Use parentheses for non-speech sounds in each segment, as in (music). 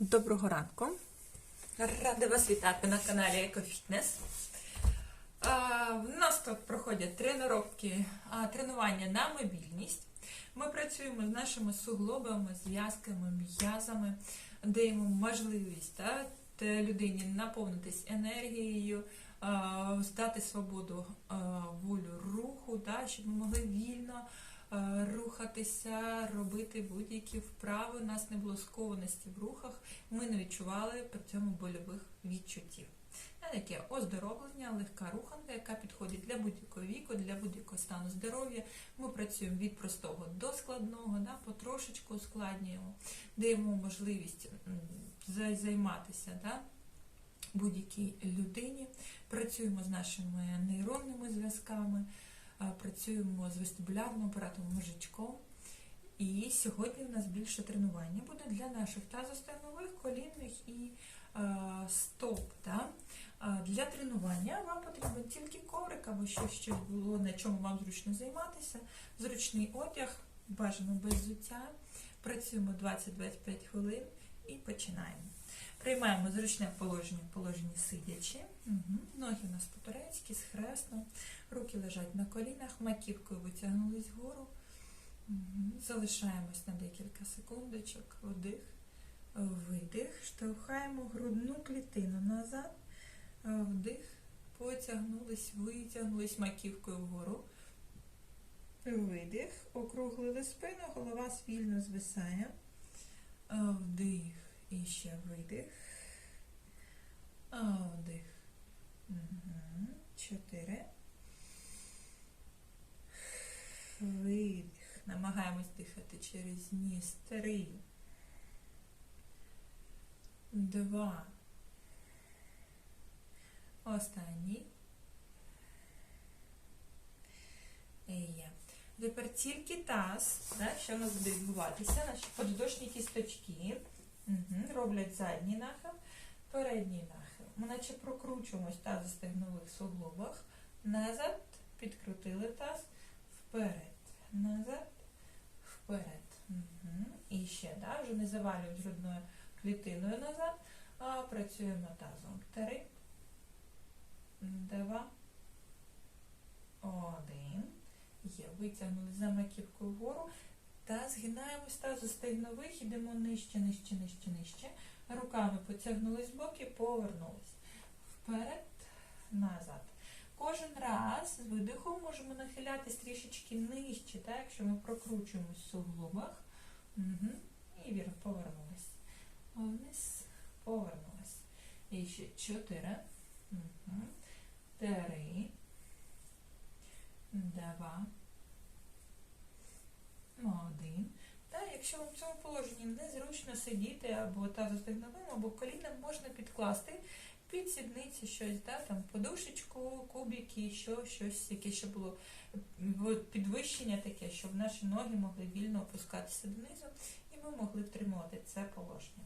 Доброго ранку. Рада вас вітати на каналі EcoFitness. В нас тут проходять тренування, тренування на мобільність. Ми працюємо з нашими суглобами, зв'язками, м'язами, даємо можливість та, людині наповнитись енергією, здати свободу волю руху, та, щоб ми могли вільно рухатися, робити будь-які вправи. У нас не було скованості в рухах, ми не відчували при цьому больових відчуттів. Таке оздоровлення, легка руханка, яка підходить для будь-якого віку, для будь-якого стану здоров'я. Ми працюємо від простого до складного, да, потрошечку ускладнюємо, даємо можливість займатися да, будь-якій людині. Працюємо з нашими нейронними зв'язками, працюємо з вестибулярним апаратом мозжечком. І сьогодні у нас більше тренування буде для наших тазостегнових, колінних і е, стоп. Да? Для тренування вам потрібен тільки коврик або щось, щось було, на чому вам зручно займатися. Зручний одяг, бажано без взуття. Працюємо 20-25 хвилин і починаємо. Приймаємо зручне положення, положення сидячи. Угу. Ноги у нас по-турецьки, з хрестом. Руки лежать на колінах, маківкою витягнулись вгору. Мгм. Залишаємось на декілька секундочок. Вдих, видих. Штовхаємо грудну клітину назад. Вдих. Потягнулись, витягнулись маківкою вгору. Видих. Округлили спину, голова вільно звисає. Вдих. І ще видих. Вдих. Угу. Чотири. Видих. Намагаємось дихати через ніс. Три. Два. Останній. Є. Тепер тільки таз, да, що у нас буде відбуватися, наші подвздошні кісточки угу, роблять задній нахил, передній нахил. Ми наче прокручуємось в тазостегнових суглобах. Назад, підкрутили таз, вперед, назад, вперед. Угу. І ще, да, вже не завалюють грудною клітиною назад, а працюємо тазом. Три, два, один. Є, витягнули за маківку вгору та згинаємось тазостегнових, йдемо нижче, нижче, нижче, нижче. Руками потягнулись в боки, повернулись. Вперед, назад. Кожен раз з видихом можемо нахилятись трішечки нижче, так, якщо ми прокручуємось в суглобах. Угу. І вверх повернулись. Вниз, повернулись. І ще чотири. Угу. Три. Два. Один. Та, якщо вам в цьому положенні незручно сидіти або тазостегновим, або коліном, можна підкласти під сідниці щось, да, там подушечку, кубики, що, щось, яке ще було підвищення таке, щоб наші ноги могли вільно опускатися донизу, і ми могли втримувати це положення.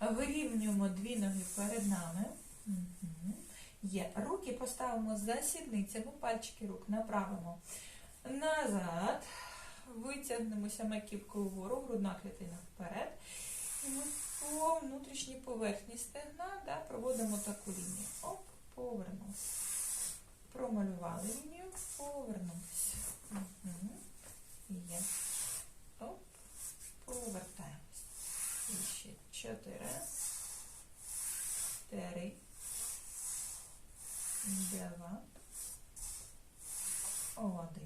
Вирівнюємо дві ноги перед нами. Мгм. Є. Руки поставимо за сідницями, пальчики рук направимо назад. Витягнемося маківкою вгору, грудна клітина вперед. І ми по внутрішній поверхні стегна да, проводимо таку лінію. Оп, повернулися. Промалювали лінію, повернулися. Угу. Є. Оп, повертаємось. І ще чотири. Три. Два. Один.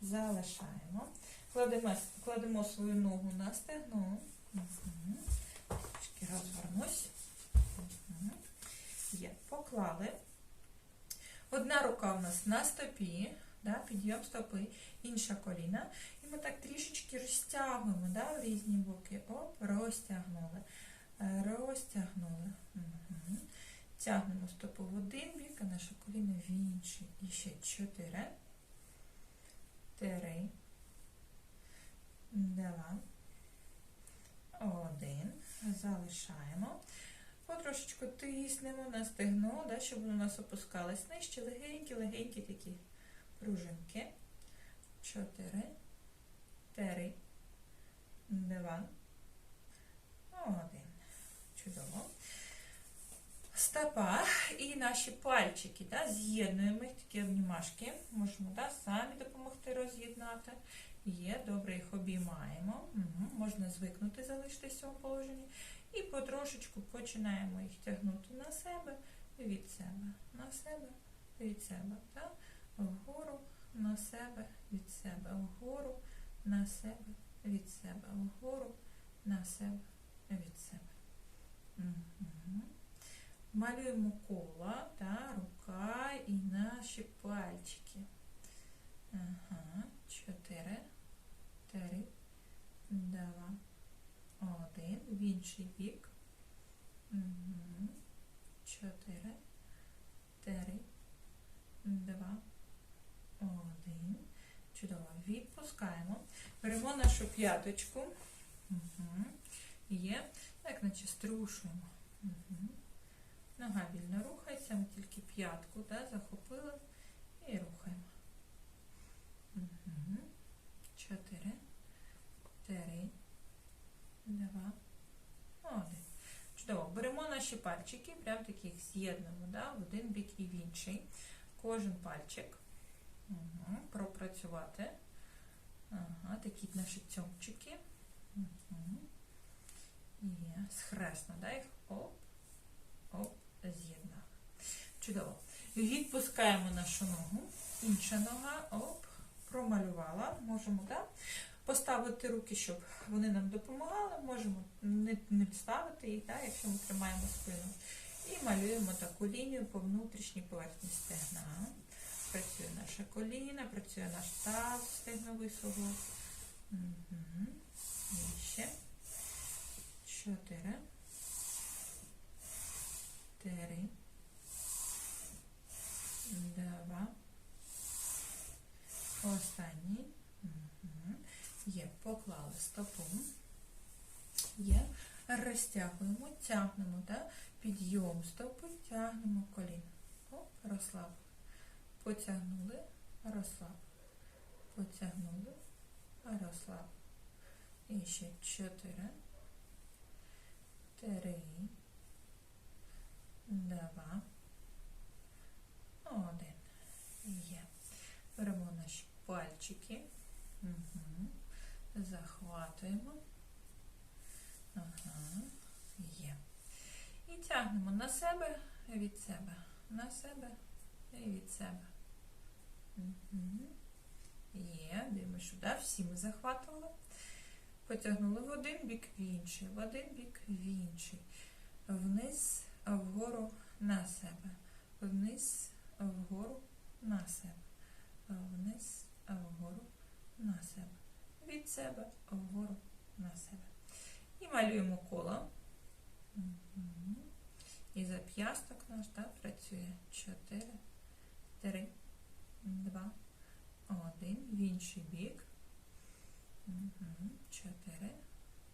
Залишаємо. Кладемо, кладемо свою ногу на стегно. Угу. Трішки розвернусь. Є. Поклали. Одна рука у нас на стопі, да, підйом стопи, інша коліна. І ми так трішечки розтягуємо да, в різні боки. Оп, розтягнули. Е, Розтягнули. Угу. Тягнемо стопу в один бік, а наше коліно в інший. І ще чотири. Три. Два. Один. Залишаємо. Потрошечку тиснемо на стегно, да, щоб воно у нас опускалось нижче. Легенькі-легенькі такі пружинки. Чотири. Три. Два. Один. Стопа і наші пальчики. Да, з'єднуємо їх такі обнімашки. Можемо да, самі допомогти роз'єднати. Є, добре, їх обіймаємо. Угу. Можна звикнути залишитися в цьому положенні. І потрошечку починаємо їх тягнути на себе, від себе, на себе, від себе. Да? Вгору, на себе, від себе, вгору, на себе, від себе, вгору, на себе, від себе. Угу. Малюємо коло, та, рука і наші пальчики. Ага, чотири, три, два, один. В інший бік. Угу. Чотири, три, два, один. Чудово. Відпускаємо. Беремо нашу п'яточку. Угу. Є. Так, наче струшуємо. Угу. Нога вільно рухається, ми тільки п'ятку да, захопили і рухаємо. Чотири, три, два, один. Чудово. Беремо наші пальчики, прям таких з'єднуємо да, в один бік і в інший. Кожен пальчик. Угу. Пропрацювати. Ага, такі наші цьомчики. Угу. Є. Схресно, да, їх оп, оп, з'єднали. Чудово. Відпускаємо нашу ногу. Інша нога, оп, промалювала. Можемо, да, поставити руки, щоб вони нам допомагали. Можемо не, не ставити їх, да, якщо ми тримаємо спину. І малюємо таку лінію по внутрішній поверхні стегна. Працює наше коліна, працює наш таз, стегновий суглоб. Угу. І ще. Чотири. Три. Два. Останній. Угу. Є. Поклали стопу. Є. Розтягуємо, тягнемо, да? підйом стопи, тягнемо коліно. Оп, розслабили. Потягнули, розслабили. Потягнули, розслабили. І ще чотири. Три. Два. Один. Є. Беремо наші пальчики. Угу. Захватуємо. Ага. Є. І тягнемо на себе, від себе. На себе і від себе. Угу. Є. Дивимося, да, всі ми захватували. Потягнули в один бік в інший, в один бік в інший. Вниз, вгору на себе. Вниз, вгору на себе. Вниз, вгору на себе. Від себе вгору на себе. І малюємо коло. І зап'ясток наш так, працює 4, 3, 2, 1. В інший бік. Угу. 4,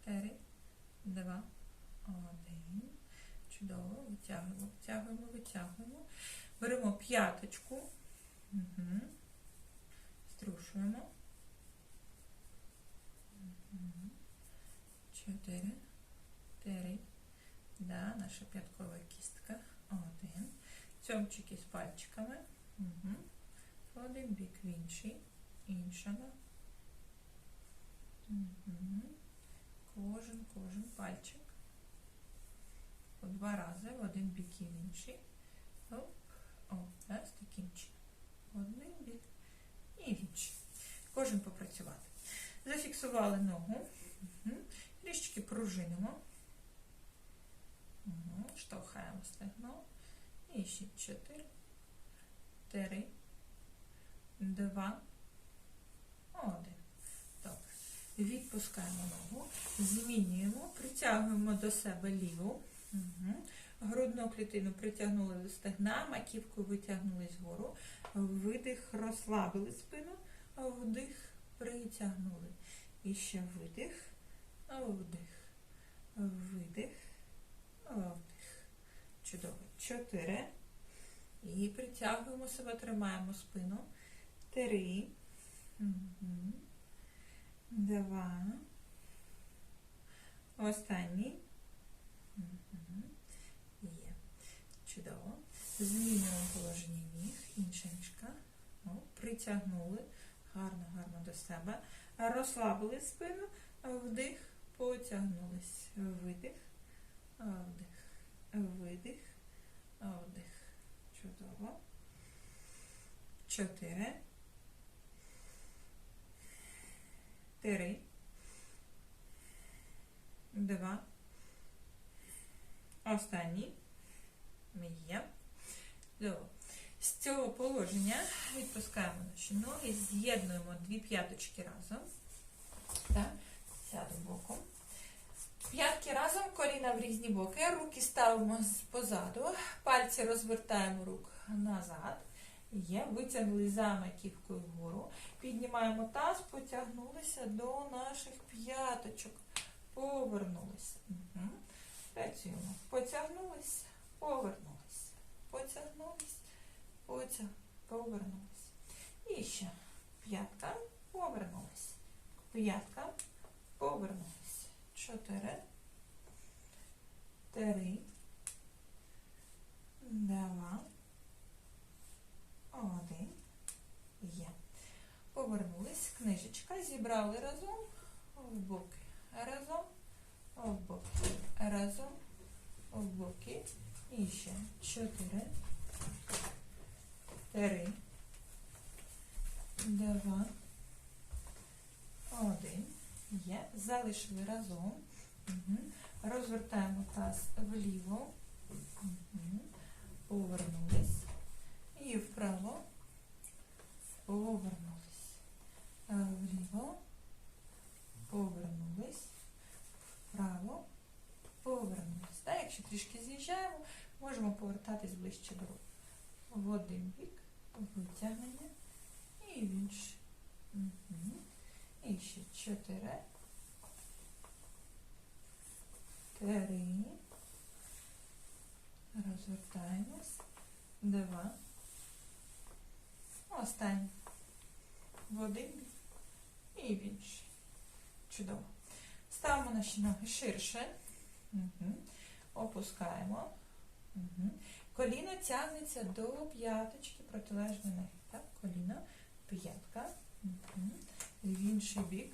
3, 2, 1. Чудово. Витягуємо, витягуємо, витягуємо. Беремо п'яточку. Угу. Струшуємо. 4, 3, да, наша п'яткова кістка. Один. Цьомчики з пальчиками. Угу. Один бік в інший. Іншого. Угу. Кожен, кожен пальчик. По два рази в один бік і в інший. Оп, оп, да, таким чином. Один бік і в інший. Кожен попрацювати. Зафіксували ногу. Угу. Пружинимо. Угу. Штовхаємо стегно. І ще 4, 3, 2, 1. Добре. Відпускаємо ногу, змінюємо, притягуємо до себе ліву. Угу. Грудну клітину притягнули до стегна, маківку витягнули згору. Видих, розслабили спину, вдих, притягнули. І ще видих, вдих, видих, вдих. Чудово. Чотири. І притягуємо себе, тримаємо спину. Три. Угу. Два. Останній. Є. Чудово. Змінюємо положення ніг, інша ніжка. О, притягнули. Гарно, гарно до себе. Розслабили спину, вдих, потягнулись. Видих, вдих, видих, вдих. Чудово. Чотири. Три. Два. Останній. Є. Добре. З цього положення відпускаємо наші ноги, з'єднуємо дві п'яточки разом. Так, сяду боком. П'ятки разом, коліна в різні боки. Руки ставимо позаду, пальці розвертаємо рук назад. Є, витягнули за маківкою вгору. Піднімаємо таз, потягнулися до наших п'яточок. Повернулися. Угу. Працюємо. Потягнулись, повернулись. Потягнулись, потяг, повернулись. І ще п'ятка, повернулись. П'ятка, повернулись. Чотири. Три. Два. Один. Є. Повернулись. Книжечка. Зібрали разом. В боки. Разом. В. Разом. В боки. І ще. Чотири. Три. Два. Один. Є. Залишили разом. Угу. Розвертаємо таз вліво. Угу. Повернулись. І вправо. Повернулись. Вліво. Повернулись. Вправо. Повернулись. Так, якщо трішки з'їжджаємо, можемо повертатись ближче до рук. В один бік. Витягнення. І в інший. Угу. І ще чотири. Три. Розвертаємось. Два. Останній. В один бік. І в інший. Чудово. Ставимо наші ноги ширше. Угу. Опускаємо. Угу. Коліно тягнеться до п'яточки протилежної ноги. Так, коліно, п'ятка. Угу. В інший бік.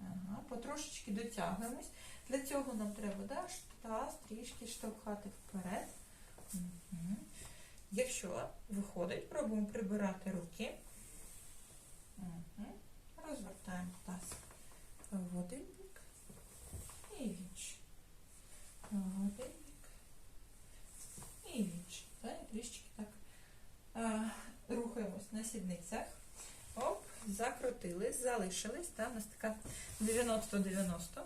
Ага. Потрошечки дотягуємось. Для цього нам треба да, таз трішки штовхати вперед. Угу. Якщо виходить, пробуємо прибирати руки. Угу. Розвертаємо таз в і в інший. І в інший. Так, і так рухаємось на сідницях. Оп, закрутились, залишились. Та, у нас така 90-90.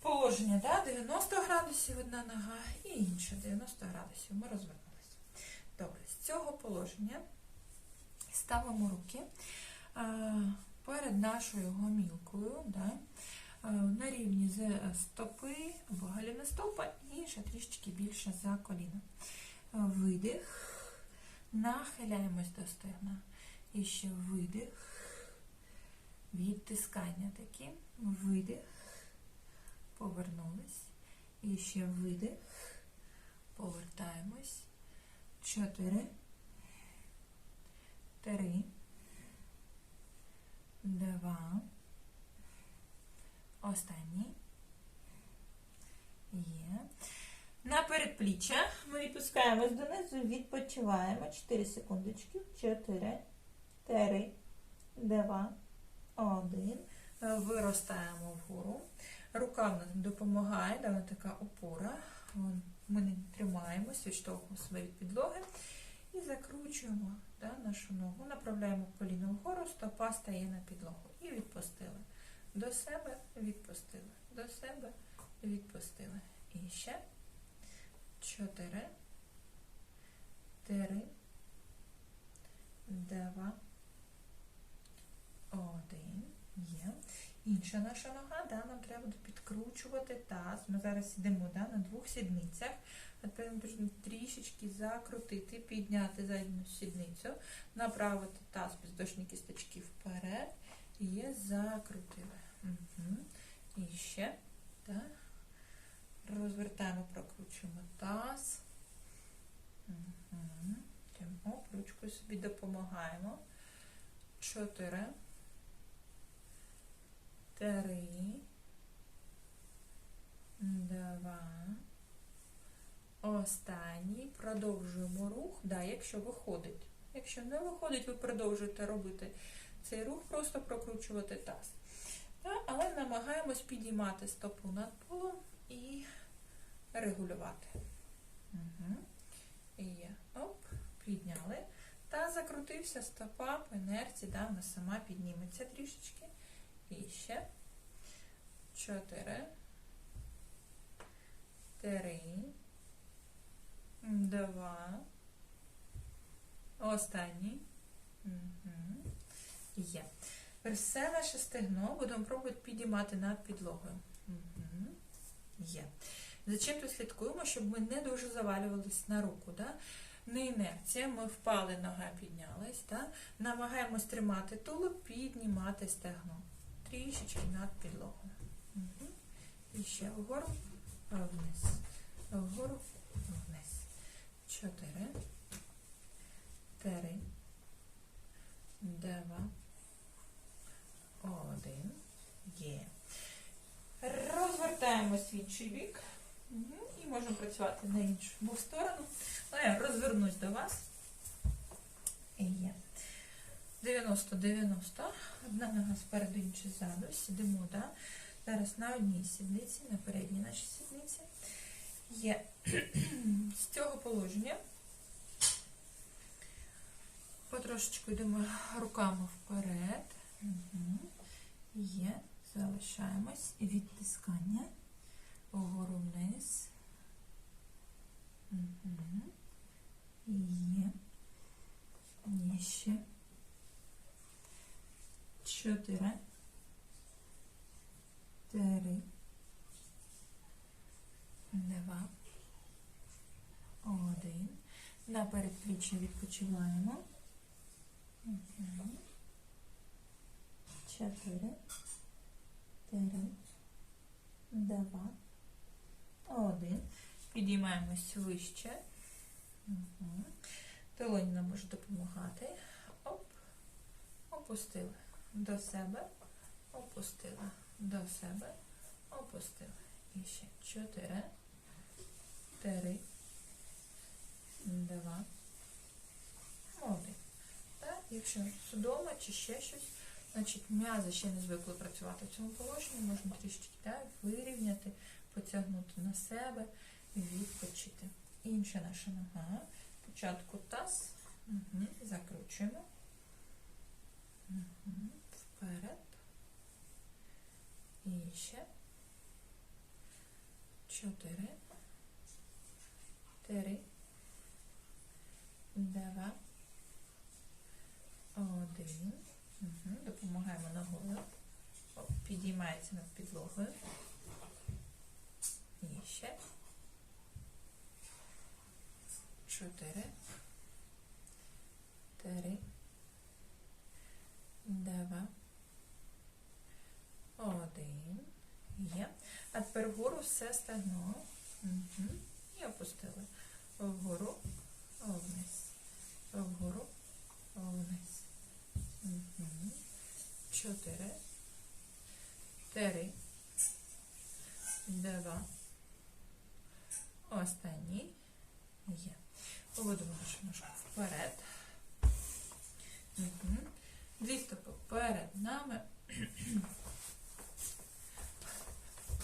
Положення, да? 90 градусів одна нога і інша 90 градусів. Ми розвернулися. Добре, з цього положення ставимо руки перед нашою гомілкою, да? на рівні з стопи або галіна стопа і інша трішечки більше за коліно. А, Видих, нахиляємось до стегна. І ще видих, відтискання такі, видих, повернулись. І ще видих, повертаємось. Чотири, три, два, останній. Є. На передпліччя ми відпускаємось донизу, відпочиваємо. 4 секундочки. 4, 3, 2, 1. Виростаємо вгору. Рука в нас допомагає, да, вона така опора. Ми не тримаємось, відштовхуємо себе від підлоги і закручуємо да, нашу ногу. Направляємо коліно вгору, стопа стає на підлогу. І відпустили. До себе відпустили. До себе відпустили. І ще. Чотири. Три. Два. Один. Є. Інша наша нога, да, нам треба підкручувати таз. Ми зараз йдемо да, на двох сідницях. Напевно, потрібно трішечки закрутити, підняти задню сідницю, направити таз підвздошні кісточки вперед і закрутили. Угу. І ще. Так. Розвертаємо, прокручуємо таз. Угу. Ручкою собі допомагаємо. Чотири. Три. Два. Останній. Продовжуємо рух. Да, якщо виходить. Якщо не виходить, ви продовжуєте робити цей рух, просто прокручувати таз. Да, але намагаємось підіймати стопу над полом і регулювати. Угу. І. Оп, підняли. Та закрутився стопа по інерції, да, вона сама підніметься трішечки. І ще. Чотири. Три. Два. Останній. Угу. Є. Все наше стегно будемо пробувати підіймати над підлогою. Угу. Є. За чим тут слідкуємо, щоб ми не дуже завалювались на руку. Да? Не інерція, ми впали, нога піднялась. Да? Намагаємось тримати тулуб, піднімати стегно. Трішечки над підлогою. Угу. І ще вгору, вниз. Вгору. Чотири. Три. Два. Один. Є. Розвертаємо свій бік. І можемо працювати на іншу сторону. Ну, я розвернусь до вас. І є. 90-90. Одна нога спереду, інша ззаду. Сидимо, да? Зараз на одній сідниці, на передній нашій сідниці. Є. (clears throat) З цього положення потрошечку йдемо руками вперед. Є. Залишаємось. Відтискання. Вгору вниз. Угу. Є. Є ще. Чотири. Три. Два. Один. На передпліччя відпочиваємо. Чотири. Три. Два. Один. Підіймаємось вище. Угу. Долонь нам може допомагати. Оп. Опустили. До себе. Опустили. До себе. Опустили. І ще чотири. Три. Два. Один. Так, якщо судома чи ще щось, значить м'язи ще не звикли працювати в цьому положенні, можна трішки так, вирівняти, потягнути на себе, і відпочити. Інша наша нога. Спочатку таз. Угу. Закручуємо. Угу. Вперед. І ще. Чотири. Три. Два. Один. Угу. Допомагаємо ногою. Підіймається над підлогою. І ще. Чотири. Три. Два. Один. Є. А тепер вгору все стегно. Угу. І опустили. Вгору, вниз. Вгору, вниз. Чотири. Три. Два. Останній. Є. Поводимо нашу ножку вперед. Дві стопи перед нами.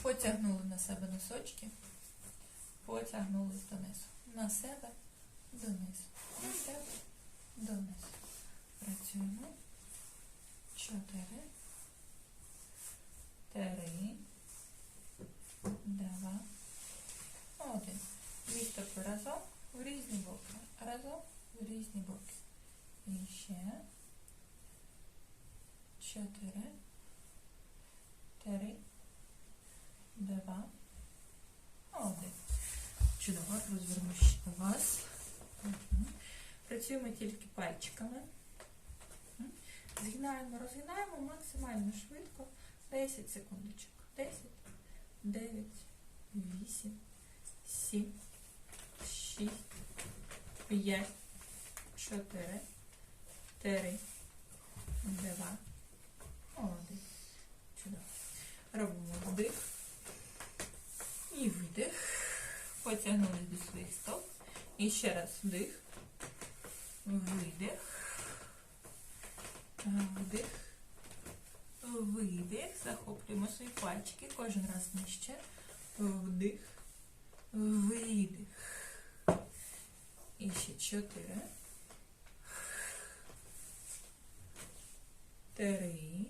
Потягнули на себе носочки. Потягнулись донизу. На себе, донизу. На себе, донизу. Працюємо. Чотири. Три. Два. Один. Дві разом в різні боки. Разом в різні боки. І ще. Чотири. Три. Два. Один. Чудово, розверну ще вас. Угу. Працюємо тільки пальчиками. Згинаємо, розгинаємо максимально швидко. 10 секундочок. 10, 9, 8, 7, 6, 5, 4, Три. Два. Один. Чудово. Робимо вдих. І видих. Потягнули до своїх стоп. І ще раз вдих. Видих. Вдих. Видих. Захоплюємо свої пальчики. Кожен раз нижче. Вдих. Видих. І ще чотири. Три.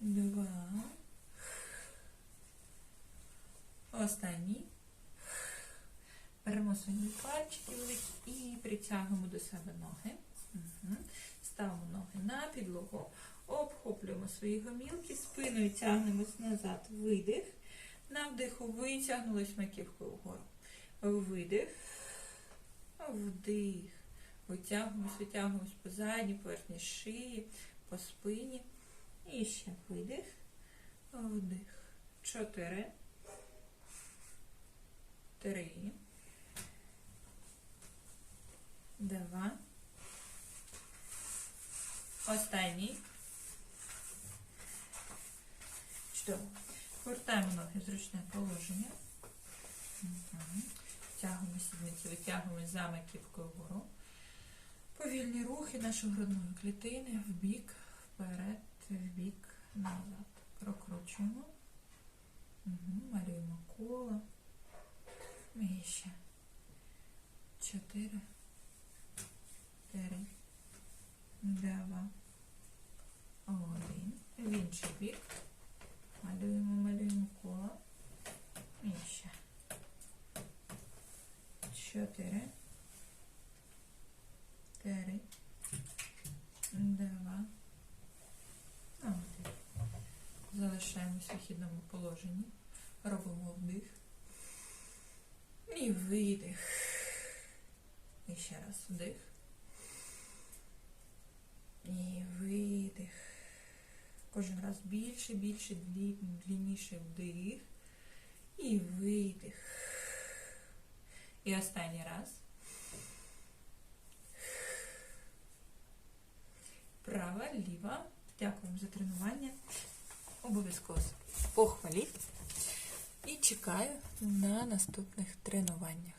Два. Останній. Беремо свої пальчики великі і притягуємо до себе ноги. Угу. Ставимо ноги на підлогу, обхоплюємо свої гомілки, спиною тягнемось назад, видих. На вдиху витягнулись маківкою вгору. Видих. Вдих. Витягуємось, витягуємось по задній поверхні шиї, по спині. І ще видих. Вдих. Чотири. Три. Два. Останній. Чудово. Повертаємо ноги в зручне положення. Угу. Тягуємо сідниці, витягуємо за маківкою вгору. Повільні рухи нашої грудної клітини в бік, вперед, в бік, назад. Прокручуємо. Угу. Малюємо коло. І ще. Чотири. Три. Два. Один. В інший бік. Малюємо, малюємо коло. І ще. Чотири. Три. Два. Один. Залишаємось в вихідному положенні. Робимо вдих. І видих. І ще раз вдих. І видих. Кожен раз більше, більше, длі- длінніше вдих. І видих. І останній раз. Права, ліва. Дякуємо за тренування. Обов'язково похваліть. І чекаю на наступних тренуваннях.